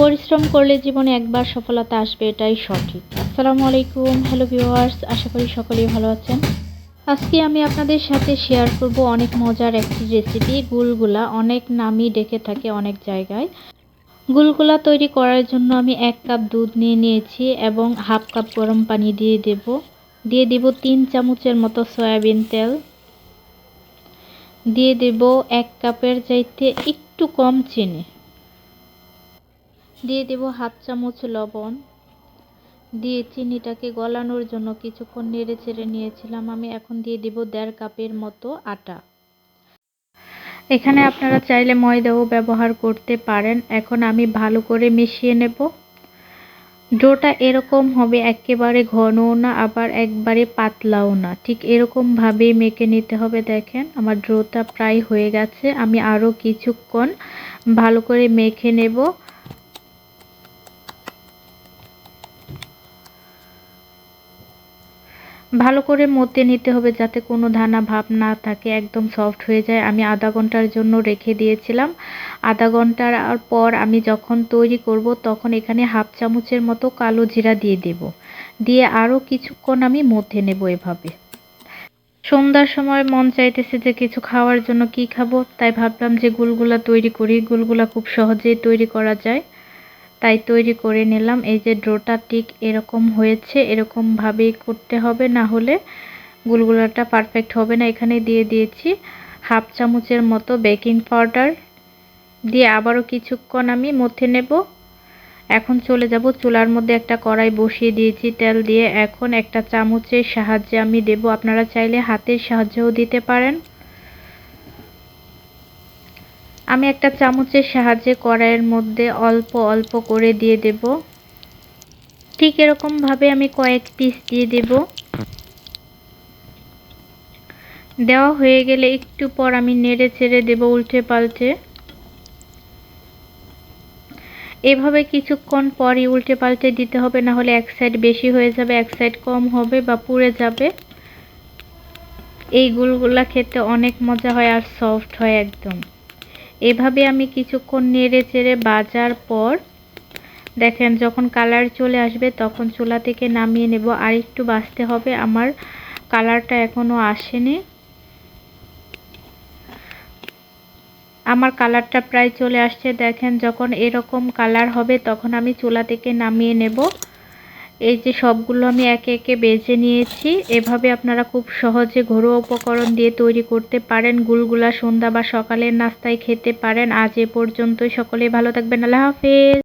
পরিশ্রম করলে জীবনে একবার সফলতা আসবে, এটাই সঠিক। আসসালামু আলাইকুম, হ্যালো ভিউয়ার্স, আশা করি সকলেই ভালো আছেন। আজকে আমি আপনাদের সাথে শেয়ার করব অনেক মজার একটি রেসিপি গুলগুলা। অনেক নামই ডেকে থাকে অনেক জায়গায়। গুলগুলা তৈরি করার জন্য আমি এক কাপ দুধ নিয়ে নিয়েছি এবং হাফ কাপ গরম পানি দিয়ে দেব। দিয়ে দেব তিন চামচের মতো সয়াবিন তেল। দিয়ে দেব এক কাপের চাইতে একটু কম চিনি। দিয়ে দেব হাফ চামচ লবণ। দিয়ে চিনিটাকে গলানোর জন্য কিছুক্ষণ নেড়ে ছেড়ে নিয়েছিলাম। আমি এখন দিয়ে দেব দেড় কাপের মতো আটা। এখানে আপনারা চাইলে ময়দাও ব্যবহার করতে পারেন। এখন আমি ভালো করে মিশিয়ে নেব। ডোটা এরকম হবে, একেবারে ঘনও না, আবার একবারে পাতলাও না। ঠিক এরকমভাবেই মেখে নিতে হবে, দেখেন আমার ডোটা প্রায় হয়ে গেছে। আমি আরও কিছুক্ষণ ভালো করে মেখে নেব। ভালো করে মতে নিতে হবে যাতে কোনো ধানা ভাব না থাকে, একদম সফট হয়ে যায়। আমি আধা ঘণ্টার জন্য রেখে দিয়েছিলাম। আধা ঘণ্টার পর আমি যখন তৈরি করব তখন এখানে হাফ চামচের মতো কালো জিরা দিয়ে দেব। দিয়ে আরও কিছুক্ষণ আমি মধ্যে নেব এভাবে। সন্ধ্যার সময় মন চাইতেছে যে কিছু খাওয়ার জন্য কি খাব, তাই ভাবলাম যে গুলগুলা তৈরি করি। গুলগুলা খুব সহজেই তৈরি করা যায়। তাই তৈরি করে নিলাম। এই যে ড্রোটা ঠিক এরকম হয়েছে, এরকমভাবেই করতে হবে, না হলে গুলগুলাটা পারফেক্ট হবে না। এখানে দিয়ে দিয়েছি হাফ চামচের মতো বেকিং পাউডার দিয়ে আবারও কিছুক্ষণ আমি মথে নেব। এখন চলে যাব চুলার মধ্যে একটা কড়াই বসিয়ে দিয়েছি তেল দিয়ে। এখন একটা চামচের সাহায্যে আমি দেব। আপনারা চাইলে হাতের সাহায্যও দিতে পারেন। আমি একটা চামচের সাহায্যে কড়াইয়ের মধ্যে অল্প অল্প করে দিয়ে দেব। ঠিক এরকমভাবে আমি কয়েক পিস দিয়ে দেব। দেওয়া হয়ে গেলে একটু পর আমি নেড়ে ছেড়ে দেব উল্টে পাল্টে। এভাবে কিছুক্ষণ পরই উল্টে পাল্টে দিতে হবে, না হলে এক সাইড বেশি হয়ে যাবে, এক সাইড কম হবে বা পুড়ে যাবে। এই গুলগুলা খেতে অনেক মজা হয় আর সফট হয় একদম। এভাবে আমি কিছুক্ষণ নেড়ে চেড়ে বাজার পর, দেখেন যখন কালার চলে আসবে তখন চুলা থেকে নামিয়ে নেব। আর একটু বাঁচতে হবে, আমার কালারটা এখনও আসেনি। আমার কালারটা প্রায় চলে আসছে, দেখেন যখন এরকম কালার হবে তখন আমি চুলা থেকে নামিয়ে নেব। এই যে সবগুলো আমি একে একে বেজে নিয়েছি। এভাবে আপনারা খুব সহজে ঘরোয়া উপকরণ দিয়ে তৈরি করতে পারেন, গুলগুলা সন্ধ্যা বা সকালের নাস্তায় খেতে পারেন। আজ এ পর্যন্তই, সকলেই ভালো থাকবেন, আল্লাহ হাফেজ।